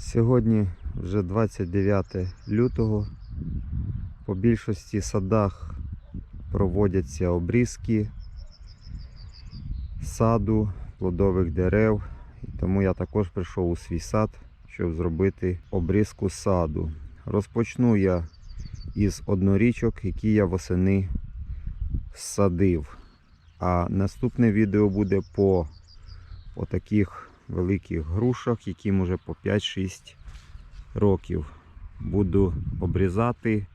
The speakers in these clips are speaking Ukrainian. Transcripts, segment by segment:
Сьогодні вже 29 лютого. По більшості садах проводяться обрізки саду, плодових дерев. Тому я також прийшов у свій сад, щоб зробити обрізку саду. Розпочну я із однорічок, які я восени садив. А наступне відео буде по отаких великих грушах, яким уже по 5-6 років. Буду обрізати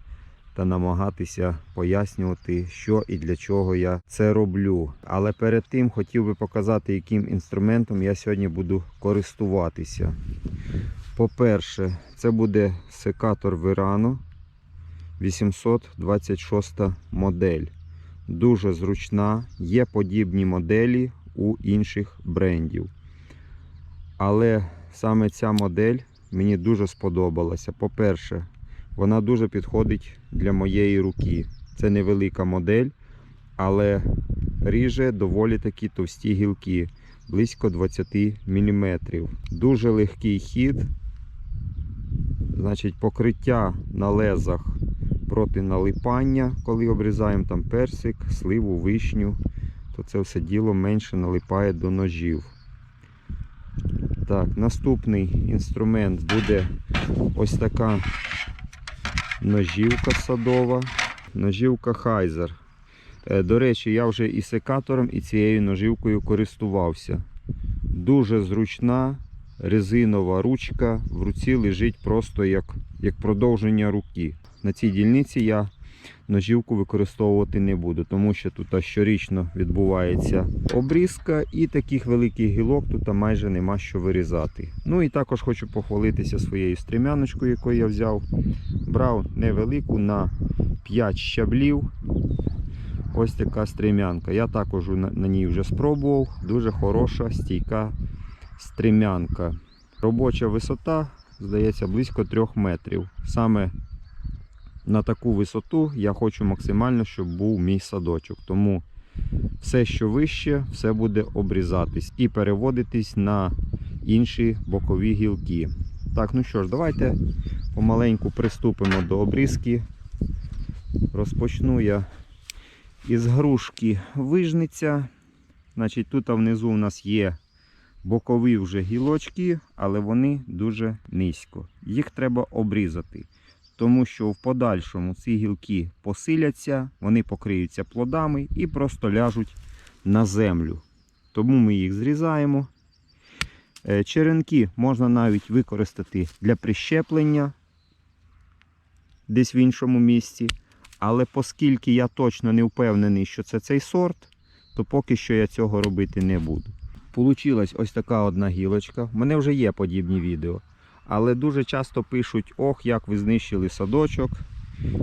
та намагатися пояснювати, що і для чого я це роблю. Але перед тим хотів би показати, яким інструментом я сьогодні буду користуватися. По-перше, це буде секатор Verano 826 модель. Дуже зручна, є подібні моделі у інших брендів. Але саме ця модель мені дуже сподобалася. По-перше, вона дуже підходить для моєї руки. Це невелика модель, але ріже доволі такі товсті гілки, близько 20 мм. Дуже легкий хід. Значить, покриття на лезах проти налипання, коли обрізаємо там персик, сливу, вишню, то це все діло менше налипає до ножів. Так, наступний інструмент буде ось така ножівка садова, ножівка Хайзер. Е, До речі, я вже і секатором, і цією ножівкою користувався. Дуже зручна резинова ручка, в руці лежить просто як, як продовження руки. На цій дільниці я ножівку використовувати не буду, тому що тут щорічно відбувається обрізка і таких великих гілок тут майже нема що вирізати. Ну і також хочу похвалитися своєю стрімяночкою, яку я взяв. Брав невелику на 5 щаблів. Ось така стрем'янка. Я також на, ній вже спробував. Дуже хороша, стійка стрем'янка. Робоча висота, здається, близько 3 метрів. Саме на таку висоту я хочу максимально, щоб був мій садочок. Тому все, що вище, все буде обрізатись і переводитись на інші бокові гілки. Так, ну що ж, давайте помаленьку приступимо до обрізки. Розпочну я із грушки вижниця. Значить, тут внизу у нас є бокові вже гілочки, але вони дуже низько. Їх треба обрізати тому що в подальшому ці гілки посиляться, вони покриються плодами і просто ляжуть на землю. Тому ми їх зрізаємо. Е, Черенки можна навіть використати для прищеплення десь в іншому місці. Але оскільки я точно не впевнений, що це цей сорт, то поки що я цього робити не буду. Получилась ось така одна гілочка. У мене вже є подібні відео. Але дуже часто пишуть, ох, як ви знищили садочок,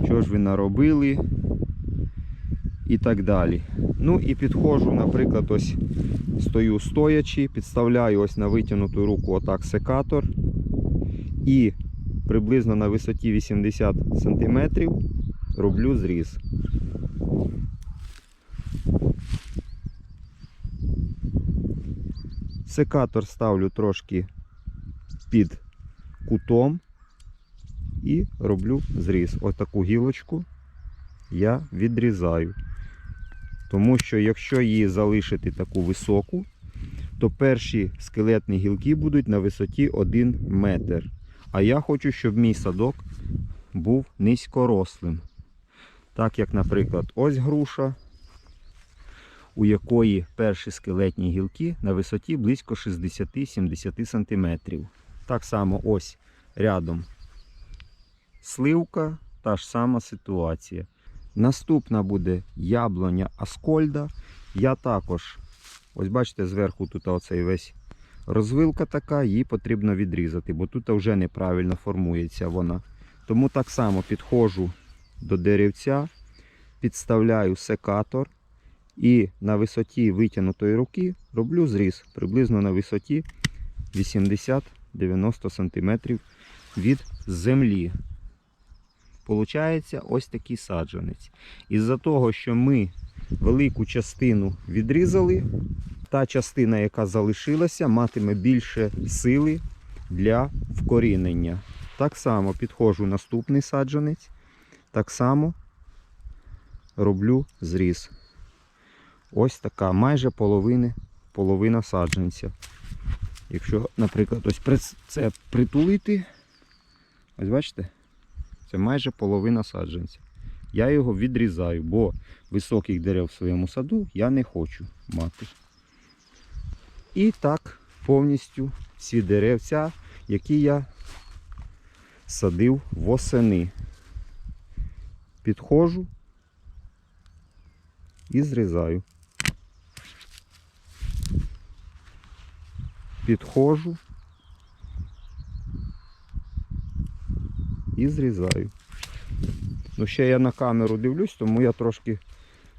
що ж ви наробили і так далі. Ну і підходжу, наприклад, ось стою стоячи, підставляю ось на витягнуту руку отак секатор. І приблизно на висоті 80 см роблю зріз. Секатор ставлю трошки під кутом і роблю зріз. Ось таку гілочку я відрізаю. Тому що якщо її залишити таку високу, то перші скелетні гілки будуть на висоті 1 метр. А я хочу, щоб мій садок був низькорослим. Так як, наприклад, ось груша, у якої перші скелетні гілки на висоті близько 60-70 см. Так само ось рядом сливка, та ж сама ситуація. Наступна буде яблуня Аскольда. Я також, ось бачите, зверху тут оцей весь розвилка така, її потрібно відрізати, бо тут вже неправильно формується вона. Тому так само підходжу до деревця, підставляю секатор і на висоті витягнутої руки роблю зріз приблизно на висоті 80 90 см від землі. Получається ось такий саджанець. Із-за того, що ми велику частину відрізали, та частина, яка залишилася, матиме більше сили для вкорінення. Так само підходжу наступний саджанець. Так само роблю зріз. Ось така, майже половини, половина саджанця. Якщо, наприклад, ось це притулити, ось бачите, це майже половина саджанця. Я його відрізаю, бо високих дерев в своєму саду я не хочу мати. І так повністю всі деревця, які я садив восени. Підходжу і зрізаю. Підходжу і зрізаю. Ну, ще я на камеру дивлюсь, тому я трошки,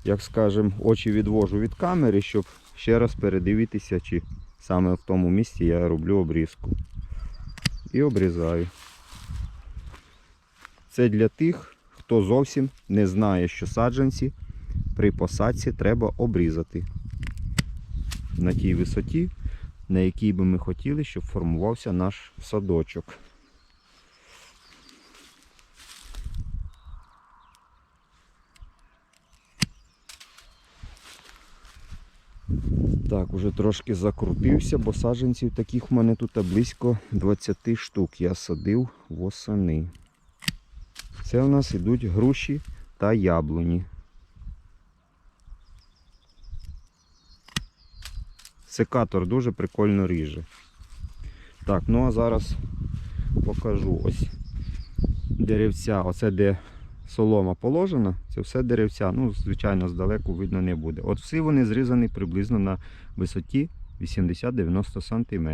як скажем, очі відвожу від камери, щоб ще раз передивитися, чи саме в тому місці я роблю обрізку. І обрізаю. Це для тих, хто зовсім не знає, що саджанці при посадці треба обрізати на тій висоті, на якій би ми хотіли, щоб формувався наш садочок. Так, уже трошки закрутився, бо саджанців таких в мене тут близько 20 штук. Я садив восени. Це у нас ідуть груші та яблуні. Секатор дуже прикольно ріже. Так, ну а зараз покажу ось деревця. Оце де солома положена, це все деревця. Ну, звичайно, здалеку видно не буде. От всі вони зрізані приблизно на висоті 80-90 см.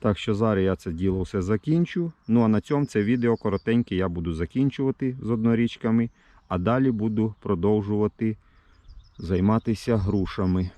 Так що зараз я це діло все закінчу. Ну а на цьому це відео коротеньке я буду закінчувати з однорічками, а далі буду продовжувати займатися грушами.